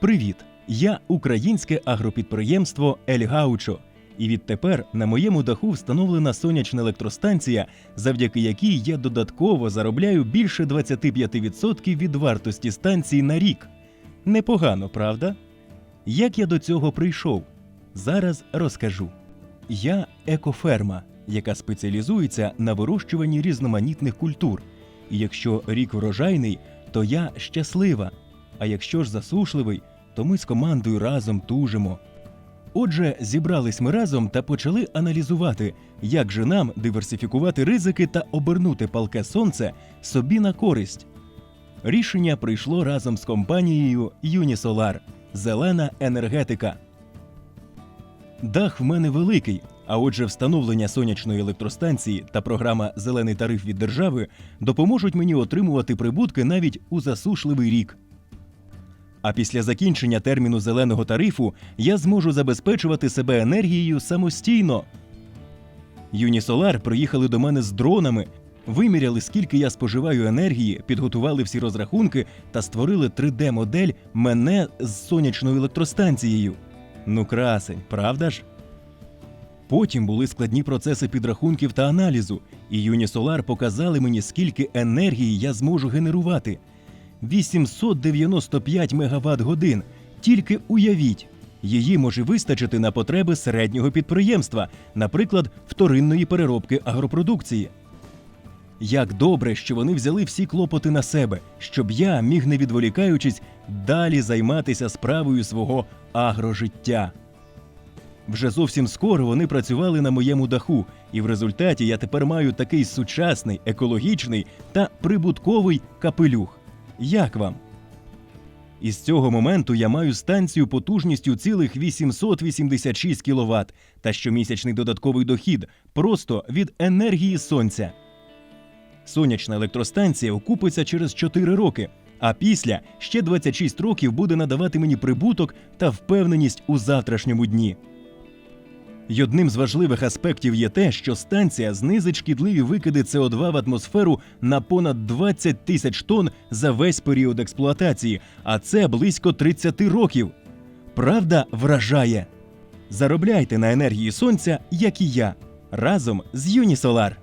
Привіт! Я українське агропідприємство Ельгаучо. І відтепер на моєму даху встановлена сонячна електростанція, завдяки якій я додатково заробляю більше 25% від вартості станції на рік. Непогано, правда? Як я до цього прийшов? Зараз розкажу. Я екоферма, яка спеціалізується на вирощуванні різноманітних культур. І якщо рік врожайний, то я щаслива. А якщо ж засушливий, то ми з командою разом тужимо. Отже, зібрались ми разом та почали аналізувати, як же нам диверсифікувати ризики та обернути палке сонце собі на користь. Рішення прийшло разом з компанією Юнісолар Зелена енергетика. Дах в мене великий, а отже, встановлення сонячної електростанції та програма Зелений тариф від держави допоможуть мені отримувати прибутки навіть у засушливий рік. А після закінчення терміну зеленого тарифу я зможу забезпечувати себе енергією самостійно. Юнісолар приїхали до мене з дронами, виміряли, скільки я споживаю енергії, підготували всі розрахунки та створили 3D-модель мене з сонячною електростанцією. Ну, красень, правда ж? Потім були складні процеси підрахунків та аналізу, і Юнісолар показали мені, скільки енергії я зможу генерувати. 895 мегаватт годин. Тільки уявіть, її може вистачити на потреби середнього підприємства, наприклад, вторинної переробки агропродукції. Як добре, що вони взяли всі клопоти на себе, щоб я міг, не відволікаючись, далі займатися справою свого агрожиття. Вже зовсім скоро вони працювали на моєму даху, і в результаті я тепер маю такий сучасний, екологічний та прибутковий капелюх. Як вам? Із цього моменту я маю станцію потужністю цілих 886 кВт та щомісячний додатковий дохід просто від енергії сонця. Сонячна електростанція окупиться через 4 роки, а після ще 26 років буде надавати мені прибуток та впевненість у завтрашньому дні. Й одним з важливих аспектів є те, що станція знизить шкідливі викиди СО2 в атмосферу на понад 20 тисяч тонн за весь період експлуатації, а це близько 30 років. Правда вражає. Заробляйте на енергії сонця, як і я, разом з Юнісолар.